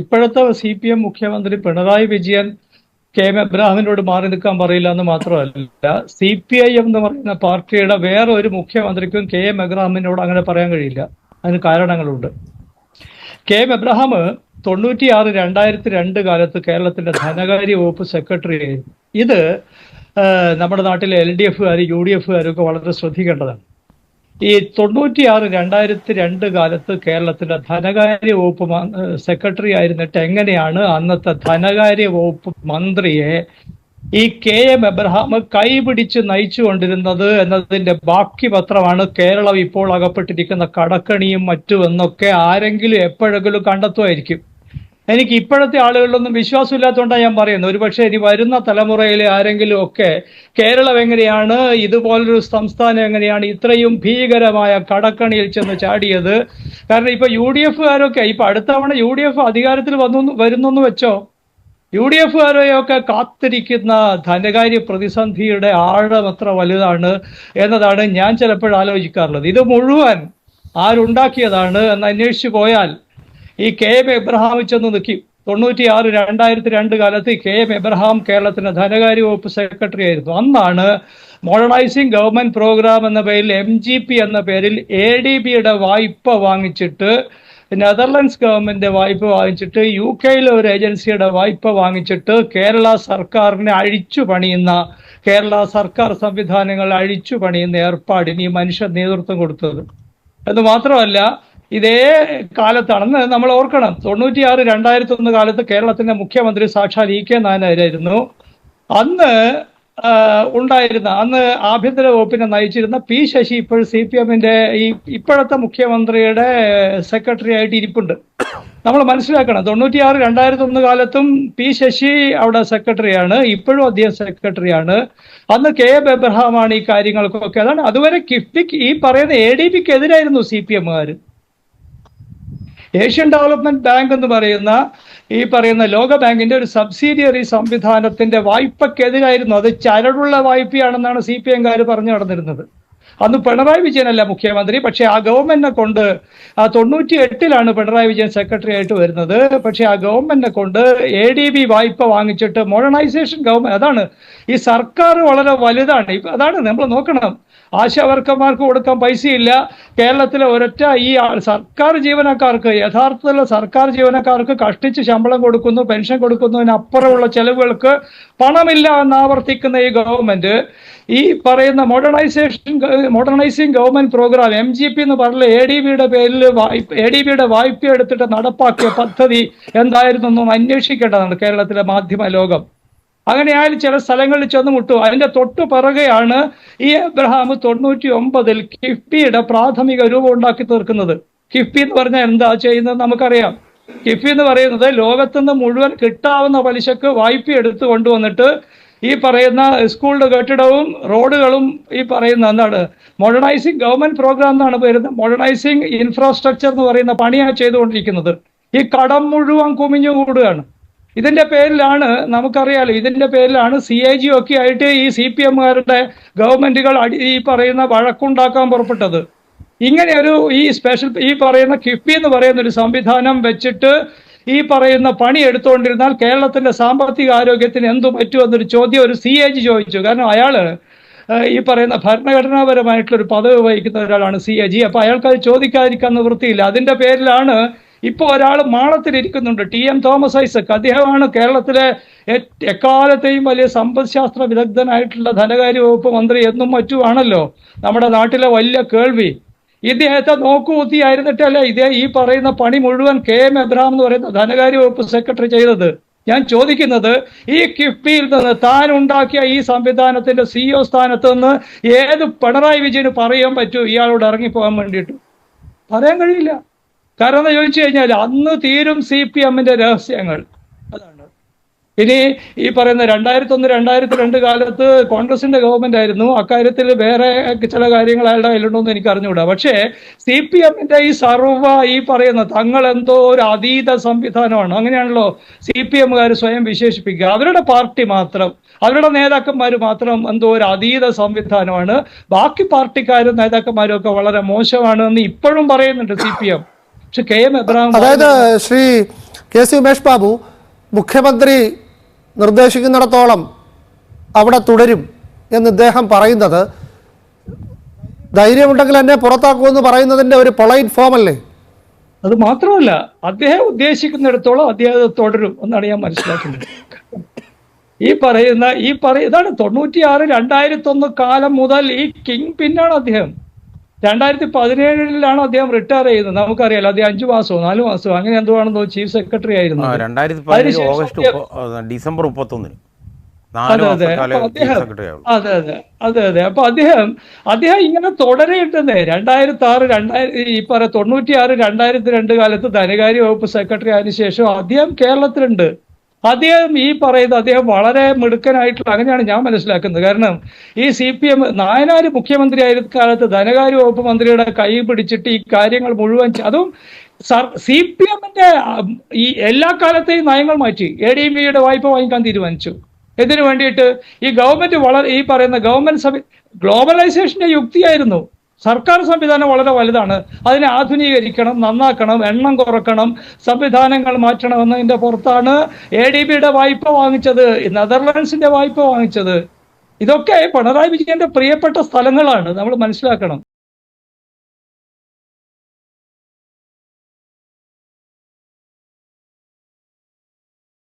ഇപ്പോഴത്തെ C P M മുഖ്യമന്ത്രി Pinarayi Vijayan K M എബ്രാഹിമിനോട് മാറി നിൽക്കാൻ പറയില്ല എന്ന് മാത്രമല്ല സി പി ഐ എം എന്ന് പറയുന്ന പാർട്ടിയുടെ വേറെ ഒരു മുഖ്യമന്ത്രിക്കും കെ എം എബ്രാഹിമിനോട് അങ്ങനെ പറയാൻ കഴിയില്ല. അതിന് കാരണങ്ങളുണ്ട്. കെ എം എബ്രഹാം തൊണ്ണൂറ്റിയാറ് രണ്ടായിരത്തി രണ്ട് കാലത്ത് കേരളത്തിന്റെ ധനകാര്യ വകുപ്പ് സെക്രട്ടറി ആയിരുന്നു. ഇത് നമ്മുടെ നാട്ടിലെ എൽ ഡി എഫുകാർ യു ഡി എഫുകാരും ഒക്കെ വളരെ ശ്രദ്ധിക്കേണ്ടതാണ്. ഈ തൊണ്ണൂറ്റിയാറ് രണ്ടായിരത്തി രണ്ട് കാലത്ത് കേരളത്തിലെ ധനകാര്യ വകുപ്പ് സെക്രട്ടറി ആയിരുന്നിട്ട് എങ്ങനെയാണ് അന്നത്തെ ധനകാര്യ വകുപ്പ് മന്ത്രിയെ ഈ കെ എം എബ്രഹാം കൈപിടിച്ച് നയിച്ചുകൊണ്ടിരുന്നത് എന്നതിന്റെ ബാക്കി പത്രമാണ് കേരളം ഇപ്പോൾ അകപ്പെട്ടിരിക്കുന്ന കടക്കണിയും മറ്റു എന്നൊക്കെ ആരെങ്കിലും എപ്പോഴെങ്കിലും കണ്ടെത്തുമായിരിക്കും. എനിക്ക് ഇപ്പോഴത്തെ ആളുകളിലൊന്നും വിശ്വാസമില്ലാത്തതുകൊണ്ടാണ് ഞാൻ പറയുന്നത്. ഒരുപക്ഷെ ഇനി വരുന്ന തലമുറയിലെ ആരെങ്കിലും ഒക്കെ കേരളം എങ്ങനെയാണ് ഇതുപോലൊരു സംസ്ഥാനം എങ്ങനെയാണ് ഇത്രയും ഭീകരമായ കടക്കണിയിൽ ചെന്ന് ചാടിയത്? കാരണം ഇപ്പൊ യു ഡി എഫുകാരൊക്കെ ഇപ്പൊ അടുത്ത തവണ യു ഡി എഫ് അധികാരത്തിൽ വന്നു വരുന്നെന്ന് വെച്ചോ? യു ഡി എഫുകാരെയൊക്കെ കാത്തിരിക്കുന്ന ധനകാര്യ പ്രതിസന്ധിയുടെ ആഴം എത്ര വലുതാണ് എന്നതാണ് ഞാൻ ചിലപ്പോൾ ആലോചിക്കാറുള്ളത് ഇത് മുഴുവൻ ആരുണ്ടാക്കിയതാണ് എന്ന് അന്വേഷിച്ചു പോയാൽ ഈ കെ എം എബ്രഹാം ചെന്ന് നിൽക്കും തൊണ്ണൂറ്റിയാറ് രണ്ടായിരത്തി രണ്ട് കാലത്ത് കെ എം എബ്രഹാം കേരളത്തിന്റെ ധനകാര്യ വകുപ്പ് സെക്രട്ടറി ആയിരുന്നു. അന്നാണ് മോഡേണൈസിംഗ് ഗവൺമെന്റ് പ്രോഗ്രാം എന്ന പേരിൽ എം ജി പി എന്ന പേരിൽ എ ഡി ബിയുടെ വായ്പ വാങ്ങിച്ചിട്ട് നെതർലൻഡ്സ് ഗവൺമെന്റ് വായ്പ വാങ്ങിച്ചിട്ട് യു കെയിലെ ഒരു ഏജൻസിയുടെ വായ്പ വാങ്ങിച്ചിട്ട് കേരള സർക്കാരിനെ അഴിച്ചു പണിയുന്ന കേരള സർക്കാർ സംവിധാനങ്ങൾ അഴിച്ചു പണിയുന്ന ഏർപ്പാടിന് ഈ മനുഷ്യൻ നേതൃത്വം കൊടുത്തത്. എന്ന് മാത്രമല്ല ഇതേ കാലത്താണെന്ന് നമ്മൾ ഓർക്കണം. തൊണ്ണൂറ്റിയാറ് രണ്ടായിരത്തി ഒന്ന് കാലത്ത് കേരളത്തിന്റെ മുഖ്യമന്ത്രി സാക്ഷാൽ ഇ കെ നായനായിരുന്നു. അന്ന് ഉണ്ടായിരുന്ന അന്ന് ആഭ്യന്തര വകുപ്പിനെ നയിച്ചിരുന്ന പി ശശി ഇപ്പോൾ സി പി എമ്മിന്റെ ഈ ഇപ്പോഴത്തെ മുഖ്യമന്ത്രിയുടെ സെക്രട്ടറി ആയിട്ട് ഇരിപ്പുണ്ട്. നമ്മൾ മനസ്സിലാക്കണം തൊണ്ണൂറ്റിയാറ് രണ്ടായിരത്തി ഒന്ന് കാലത്തും പി ശശി അവിടെ സെക്രട്ടറിയാണ് ഇപ്പോഴും അദ്ദേഹം സെക്രട്ടറിയാണ്. അന്ന് കെ എം എബ്രഹാമാണ് ഈ കാര്യങ്ങൾക്കൊക്കെ അതാണ്. അതുവരെ കിഫ്ബിക്ക് ഈ പറയുന്ന എ ഡി പിക്ക് എതിരായിരുന്നു സി പി എമ്മുകാർ ഏഷ്യൻ ഡെവലപ്മെന്റ് ബാങ്ക് എന്ന് പറയുന്ന ഈ പറയുന്ന ലോക ബാങ്കിന്റെ ഒരു സബ്സിഡിയറി സംവിധാനത്തിന്റെ വായ്പക്കെതിരായിരുന്നു. അത് ചരടുള്ള വായ്പയാണെന്നാണ് സി പി എംകാർ പറഞ്ഞു നടന്നിരുന്നത്. അന്ന് പിണറായി വിജയനല്ല മുഖ്യമന്ത്രി പക്ഷേ ആ ഗവൺമെന്റിനെ കൊണ്ട് ആ തൊണ്ണൂറ്റി എട്ടിലാണ് പിണറായി വിജയൻ സെക്രട്ടറി ആയിട്ട് വരുന്നത്. പക്ഷേ ആ ഗവൺമെന്റിനെ കൊണ്ട് എ ഡി ബി വായ്പ വാങ്ങിച്ചിട്ട് മോഡേണൈസേഷൻ ഗവൺമെന്റ് അതാണ്. ഈ സർക്കാർ വളരെ വലുതാണ്. അതാണ് നമ്മൾ നോക്കണം. ആശാവർക്കന്മാർക്ക് കൊടുക്കാൻ പൈസയില്ല. കേരളത്തിലെ ഒരൊറ്റ ഈ സർക്കാർ ജീവനക്കാർക്ക് യഥാർത്ഥത്തിലുള്ള സർക്കാർ ജീവനക്കാർക്ക് കഷ്ടിച്ച് ശമ്പളം കൊടുക്കുന്നു പെൻഷൻ കൊടുക്കുന്നതിനപ്പുറമുള്ള ചെലവുകൾക്ക് പണമില്ല എന്ന് ആവർത്തിക്കുന്ന ഈ ഗവൺമെന്റ് ഈ പറയുന്ന modernisation modernising government programme M G P എന്ന് പറഞ്ഞ എ ഡി ബിയുടെ പേരിൽ എ ഡി ബിയുടെ വായ്പ എടുത്തിട്ട് നടപ്പാക്കിയ പദ്ധതി എന്തായിരുന്നു എന്നൊന്ന് അന്വേഷിക്കേണ്ടതാണ് കേരളത്തിലെ മാധ്യമ ലോകം. അങ്ങനെയായാലും ചില സ്ഥലങ്ങളിൽ ചെന്ന് മുട്ടു. അതിന്റെ തൊട്ടു പിറകെയാണ് ഈ എബ്രഹാം തൊണ്ണൂറ്റി ഒമ്പതിൽ കിഫ്ബിയുടെ പ്രാഥമിക രൂപം ഉണ്ടാക്കി തീർക്കുന്നത്. കിഫ്ബി എന്ന് പറഞ്ഞാൽ എന്താ ചെയ്യുന്നത് നമുക്കറിയാം. കിഫ്ബി എന്ന് പറയുന്നത് ലോകത്തുനിന്ന് മുഴുവൻ കിട്ടാവുന്ന പലിശക്ക് വായ്പ എടുത്ത് കൊണ്ടുവന്നിട്ട് ഈ പറയുന്ന സ്കൂളുടെ കെട്ടിടവും റോഡുകളും ഈ പറയുന്ന എന്താണ് മോഡേണൈസിങ് ഗവൺമെന്റ് പ്രോഗ്രാം എന്നാണ് വരുന്നത് മോഡേണൈസിങ് ഇൻഫ്രാസ്ട്രക്ചർ എന്ന് പറയുന്ന പണിയാണ് ചെയ്തുകൊണ്ടിരിക്കുന്നത്. ഈ കടം മുഴുവൻ കുമിഞ്ഞു കൂടുകയാണ്. ഇതിന്റെ പേരിലാണ് നമുക്കറിയാലോ ഇതിന്റെ പേരിലാണ് സി ഐ ജി ഒക്കെ ആയിട്ട് ഈ സി പി എമ്മുകാരുടെ ഗവൺമെന്റുകൾ ഈ പറയുന്ന വഴക്കുണ്ടാക്കാൻ പുറപ്പെട്ടത്. ഇങ്ങനെ ഒരു ഈ സ്പെഷ്യൽ ഈ പറയുന്ന കിഫ്ബി എന്ന് പറയുന്ന ഒരു സംവിധാനം വെച്ചിട്ട് ഈ പറയുന്ന പണി എടുത്തുകൊണ്ടിരുന്നാൽ കേരളത്തിന്റെ സാമ്പത്തിക ആരോഗ്യത്തിന് എന്തു പറ്റുമെന്നൊരു ചോദ്യം ഒരു സി എ ജി ചോദിച്ചു. കാരണം അയാൾ ഈ പറയുന്ന ഭരണഘടനാപരമായിട്ടുള്ള ഒരു പദവി വഹിക്കുന്ന ഒരാളാണ് സി എ ജി അപ്പൊ അയാൾക്ക് അത് ചോദിക്കാതിരിക്കാൻ നിവൃത്തിയില്ല. അതിന്റെ പേരിലാണ് ഇപ്പോൾ ഒരാൾ മാളത്തിലിരിക്കുന്നുണ്ട് ടി എം തോമസ് ഐസക്. അദ്ദേഹമാണ് കേരളത്തിലെ എക്കാലത്തെയും വലിയ സമ്പദ്ശാസ്ത്ര വിദഗ്ധനായിട്ടുള്ള ധനകാര്യ വകുപ്പ് മന്ത്രി എന്നും മറ്റുമാണല്ലോ. നമ്മുടെ നാട്ടിലെ വലിയ കേൾവി. ഇദ്ദേഹത്തെ നോക്കുകുത്തിയായിരുന്നിട്ടല്ലേ ഇതേ ഈ പറയുന്ന പണി മുഴുവൻ കെ എം എബ്രഹാം എന്ന് പറയുന്ന ധനകാര്യ വകുപ്പ് സെക്രട്ടറി ചെയ്തത്? ഞാൻ ചോദിക്കുന്നത് ഈ കിഫ്ബിയിൽ നിന്ന് താൻ ഉണ്ടാക്കിയ ഈ സംവിധാനത്തിന്റെ സിഇഒ സ്ഥാനത്ത് നിന്ന് ഏത് പിണറായി വിജയന് പറയാൻ പറ്റൂ? ഇയാളോട് ഇറങ്ങിപ്പോകാൻ വേണ്ടിയിട്ട്. പറയാൻ കഴിയില്ല. കാരണം ചോദിച്ചു കഴിഞ്ഞാൽ അന്ന് തീരും സി പി എമ്മിന്റെ രഹസ്യങ്ങൾ. ഇനി ഈ പറയുന്ന രണ്ടായിരത്തി ഒന്ന് രണ്ടായിരത്തി രണ്ട് കാലത്ത് കോൺഗ്രസിന്റെ ഗവൺമെന്റ് ആയിരുന്നു. അക്കാര്യത്തിൽ വേറെ ചില കാര്യങ്ങൾ അയാളുടെ കയ്യിലുണ്ടോന്ന് എനിക്ക് അറിഞ്ഞുകൂടാ. പക്ഷേ സി പി എമ്മിന്റെ ഈ സർവ ഈ പറയുന്ന തങ്ങൾ എന്തോ ഒരു അതീത സംവിധാനമാണ്. അങ്ങനെയാണല്ലോ സി പി എമ്മുകാർ സ്വയം വിശേഷിപ്പിക്കുക. അവരുടെ പാർട്ടി മാത്രം അവരുടെ നേതാക്കന്മാർ മാത്രം എന്തോ ഒരു അതീത സംവിധാനമാണ്. ബാക്കി പാർട്ടിക്കാരും നേതാക്കന്മാരും ഒക്കെ വളരെ മോശമാണ് എന്ന് ഇപ്പോഴും പറയുന്നുണ്ട് സി പി എം. പക്ഷെ കെ എം എബ്രഹാം അതായത് ശ്രീ കെ സി ഉമേഷ് ബാബു മുഖ്യമന്ത്രി നിർദ്ദേശിക്കുന്നിടത്തോളം അവിടെ തുടരും എന്ന് ഇദ്ദേഹം പറയുന്നത്. ധൈര്യമുണ്ടെങ്കിൽ എന്നെ പുറത്താക്കുമെന്ന് പറയുന്നതിന്റെ ഒരു പൊളൈറ്റ് ഫോം അല്ലേ? അത് മാത്രമല്ല അദ്ദേഹം ഉദ്ദേശിക്കുന്നിടത്തോളം അദ്ദേഹം തുടരും എന്നാണ് ഞാൻ മനസ്സിലാക്കുന്നത്. ഈ പറയുന്ന ഈ പറയ ഇതാണ് തൊണ്ണൂറ്റിയാറ് രണ്ടായിരത്തി ഒന്ന് കാലം മുതൽ ഈ കിങ് പിന്നാണ് അദ്ദേഹം. രണ്ടായിരത്തി പതിനേഴിലാണ് അദ്ദേഹം റിട്ടയർ ചെയ്യുന്നത്. നമുക്കറിയാം അദ്ദേഹം അഞ്ചു മാസമോ നാലു മാസമോ അങ്ങനെ എന്തോ ആണെന്നോ ചീഫ് സെക്രട്ടറി ആയിരുന്നു. രണ്ടായിരത്തി ഓഗസ്റ്റ് ഡിസംബർ മുപ്പത്തൊന്നിന്. അതെ അതെ. അതെ അതെ. അതെ അതെ. അപ്പൊ അദ്ദേഹം അദ്ദേഹം ഇങ്ങനെ തുടരേണ്ടത് രണ്ടായിരത്തി ആറ് രണ്ടായിരത്തി ഈ പറ തൊണ്ണൂറ്റി ആറ് രണ്ടായിരത്തി രണ്ട് കാലത്ത് ധനകാര്യ വകുപ്പ് സെക്രട്ടറി ആയതിനു ശേഷം അദ്ദേഹം കേരളത്തിലുണ്ട്. അദ്ദേഹം ഈ പറയുന്നത് അദ്ദേഹം വളരെ മിടുക്കനായിട്ടുള്ള അങ്ങനെയാണ് ഞാൻ മനസ്സിലാക്കുന്നത്. കാരണം ഈ സി പി എം നായനാര് മുഖ്യമന്ത്രി ആയിരുന്ന കാലത്ത് ധനകാര്യ വകുപ്പ് മന്ത്രിയുടെ കൈ പിടിച്ചിട്ട് ഈ കാര്യങ്ങൾ മുഴുവൻ അതും അതും സി പി എമ്മിന്റെ ഈ എല്ലാ കാലത്തെയും നയങ്ങൾ മാറ്റി. എ ഡി എം ബിയുടെ വായ്പ വാങ്ങിക്കാൻ തീരുമാനിച്ചു. ഇതിനു വേണ്ടിയിട്ട്? ഈ ഗവൺമെന്റ് വളരെ ഈ പറയുന്ന ഗവൺമെന്റ് സഭ ഗ്ലോബലൈസേഷന്റെ യുക്തിയായിരുന്നു. സർക്കാർ സംവിധാനം വളരെ വലുതാണ്. അതിനെ ആധുനീകരിക്കണം നന്നാക്കണം എണ്ണം കുറക്കണം സംവിധാനങ്ങൾ മാറ്റണം എന്നതിന്റെ പുറത്താണ് എ ഡി ബിയുടെ വായ്പ വാങ്ങിച്ചത് നെതർലാൻഡ്സിന്റെ വായ്പ വാങ്ങിച്ചത്. ഇതൊക്കെ പിണറായി വിജയന്റെ പ്രിയപ്പെട്ട സ്ഥലങ്ങളാണ്. നമ്മൾ മനസ്സിലാക്കണം.